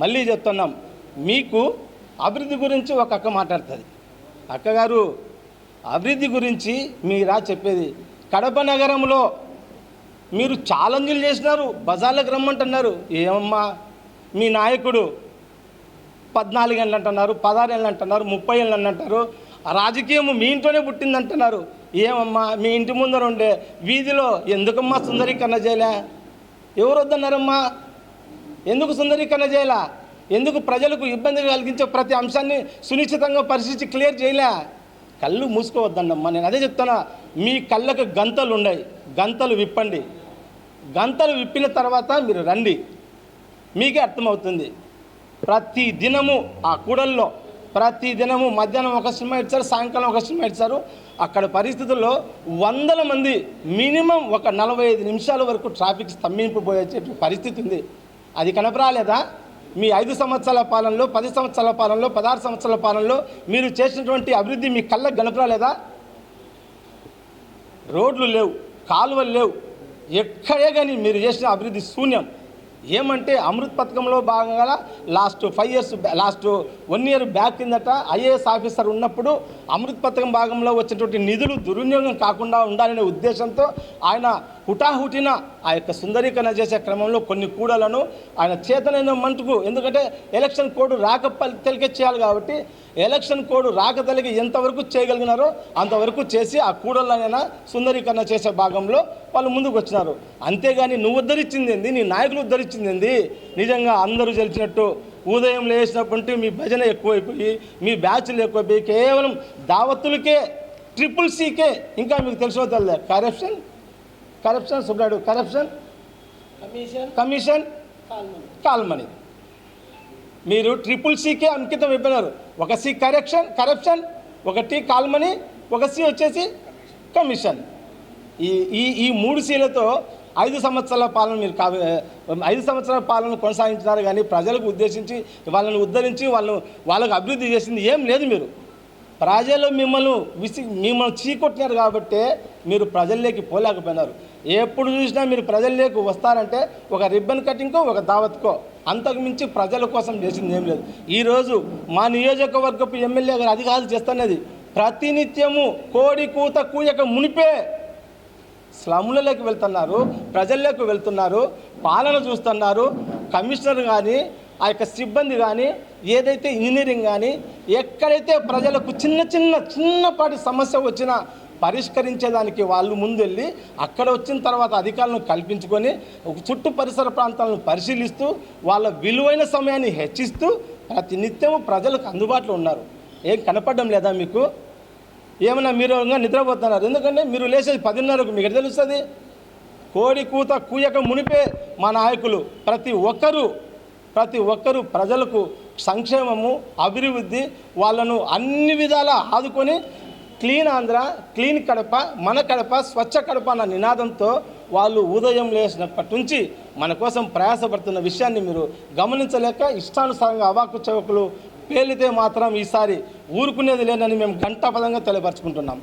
మళ్ళీ చెప్తున్నాం మీకు అభివృద్ధి గురించి ఒక అక్క మాట్లాడుతుంది. అక్కగారు అభివృద్ధి గురించి మీరా చెప్పేది. కడప నగరంలో మీరు ఛాలెంజ్లు చేసినారు బజార్లకు రమ్మంటున్నారు. ఏమమ్మా మీ నాయకుడు పద్నాలుగు ఏళ్ళు అంటున్నారు పదహారు ఏళ్ళు అంటున్నారు ముప్పై ఏళ్ళు అని అంటారు. ఆ రాజకీయం మీ ఇంట్లోనే పుట్టింది అంటున్నారు ఏమమ్మా మీ ఇంటి ముందర ఉండే వీధిలో ఎందుకమ్మా సుందరీకరణ చేయలే? ఎవరు వద్దన్నారమ్మా? ఎందుకు సుందరీకరణ చేయాలా? ఎందుకు ప్రజలకు ఇబ్బంది కలిగించే ప్రతి అంశాన్ని సునిశ్చితంగా పరిశీలించి క్లియర్ చేయలే? కళ్ళు మూసుకోవద్దన్నమ్మా నేను అదే చెప్తున్నా. మీ కళ్ళకు గంతలు ఉన్నాయి. గంతలు విప్పండి. గంతలు విప్పిన తర్వాత మీరు రండి. మీకే అర్థమవుతుంది. ప్రతి దినము ఆ కూడల్లో ప్రతి దినము మధ్యాహ్నం ఒక సినిమా ఇచ్చారు సాయంకాలం ఒక సినిమా ఇచ్చారు. అక్కడ పరిస్థితుల్లో వందల మంది మినిమం ఒక నలభై ఐదు నిమిషాల వరకు ట్రాఫిక్ స్తంభింపబోయే పరిస్థితి ఉంది. అది కనపరాలేదా? మీ ఐదు సంవత్సరాల పాలనలో పది సంవత్సరాల పాలనలో పదహారు సంవత్సరాల పాలనలో మీరు చేసినటువంటి అభివృద్ధి మీ కళ్ళకు కనపరాలేదా? రోడ్లు లేవు కాలువలు లేవు. ఎక్కడే కానీ మీరు చేసిన అభివృద్ధి శూన్యం. ఏమంటే అమృత్ పథకంలో భాగంగా last five years last one year back కిందట ఐఏఎస్ ఆఫీసర్ ఉన్నప్పుడు అమృత్ పథకం భాగంలో వచ్చినటువంటి నిధులు దుర్వినియోగం కాకుండా ఉండాలనే ఉద్దేశంతో ఆయన హుటాహుటిన ఆ యొక్క సుందరీకరణ చేసే క్రమంలో కొన్ని కూడలను ఆయన చేతనైన మంటుకు ఎందుకంటే ఎలక్షన్ కోడ్ రాక తెలికే చేయాలి కాబట్టి ఎలక్షన్ కోడ్ రాక తెలిగి ఎంతవరకు చేయగలిగినారో అంతవరకు చేసి ఆ కూడలనైనా సుందరీకరణ చేసే భాగంలో వాళ్ళు ముందుకు వచ్చినారు. అంతేగాని నువ్వు ఉద్ధరించింది ఏంది? నీ నాయకులు ఉద్ధరించింది ఏంది నిజంగా అందరూ గెలిచినట్టు ఉదయం లేచినప్పటి మీ భజన ఎక్కువైపోయి మీ బ్యాచ్లు ఎక్కువైపోయి కేవలం దావత్తులకే ట్రిపుల్ సీకే ఇంకా మీకు తెలిసిన తెలియదు corruption corruption సుబ్రాడు corruption commission commission call money. మీరు ట్రిపుల్ సీకే అంకితం అయిపోయినారు. ఒక సి కరెక్షన్ కరప్షన్ ఒక టీ కాల్మనీ ఒక సి వచ్చేసి కమిషన్. ఈ ఈ ఈ మూడు సీలతో ఐదు సంవత్సరాల పాలన మీరు కా ఐదు సంవత్సరాల పాలన కొనసాగించినారు కానీ ప్రజలకు ఉద్దేశించి వాళ్ళని ఉద్ధరించి వాళ్ళను వాళ్ళకు అభివృద్ధి చేసింది ఏం లేదు మీరు. ప్రజలు మిమ్మల్ని విసి మిమ్మల్ని చీకొట్టినారు కాబట్టే మీరు ప్రజల్లోకి పోలేకపోయినారు. ఎప్పుడు చూసినా మీరు ప్రజల్లోకి వస్తారంటే ఒక రిబ్బన్ కటింగ్కో ఒక దావత్కో. అంతకు మించి ప్రజల కోసం చేసింది ఏం లేదు. ఈరోజు మా నియోజకవర్గపు ఎమ్మెల్యే గారు అది కాదు చేస్తున్నది. ప్రతినిత్యము కోడి కూత కూయక మునిపే స్లమ్లలోకి వెళ్తున్నారు ప్రజల్లోకి వెళ్తున్నారు పాలన చూస్తున్నారు. కమిషనర్ కానీ ఆ యొక్క సిబ్బంది కానీ ఏదైతే ఇంజనీరింగ్ కానీ ఎక్కడైతే ప్రజలకు చిన్న చిన్న చిన్నపాటి సమస్య వచ్చినా పరిష్కరించేదానికి వాళ్ళు ముందెళ్ళి అక్కడ వచ్చిన తర్వాత అధికారులను కల్పించుకొని ఒక చుట్టూ పరిసర ప్రాంతాలను పరిశీలిస్తూ వాళ్ళ విలువైన సమయాన్ని హెచ్చిస్తూ ప్రతి నిత్యము ప్రజలకు అందుబాటులో ఉన్నారు. ఏం కనపడడం లేదా మీకు? ఏమైనా మీరు నిద్రపోతున్నారు? ఎందుకంటే మీరు లేచేది పదిన్నరకు. మీకు తెలుస్తుంది? కోడి కూత కూయక మునిపే మా నాయకులు. ప్రతి ఒక్కరూ ప్రతి ఒక్కరూ ప్రజలకు సంక్షేమము అభివృద్ధి వాళ్ళను అన్ని విధాల ఆదుకొని క్లీన్ ఆంధ్ర క్లీన్ కడప మన కడప స్వచ్ఛ కడప అన్న నినాదంతో వాళ్ళు ఉదయం లేచినప్పటి నుంచి మన కోసం ప్రయాసపడుతున్న విషయాన్ని మీరు గమనించలేక ఇష్టానుసారంగా అవాకు చవకులు పేలితే మాత్రం ఈసారి ఊరుకునేది లేనని మేము ఘంటాపదంగా తెలియపరచుకుంటున్నాం.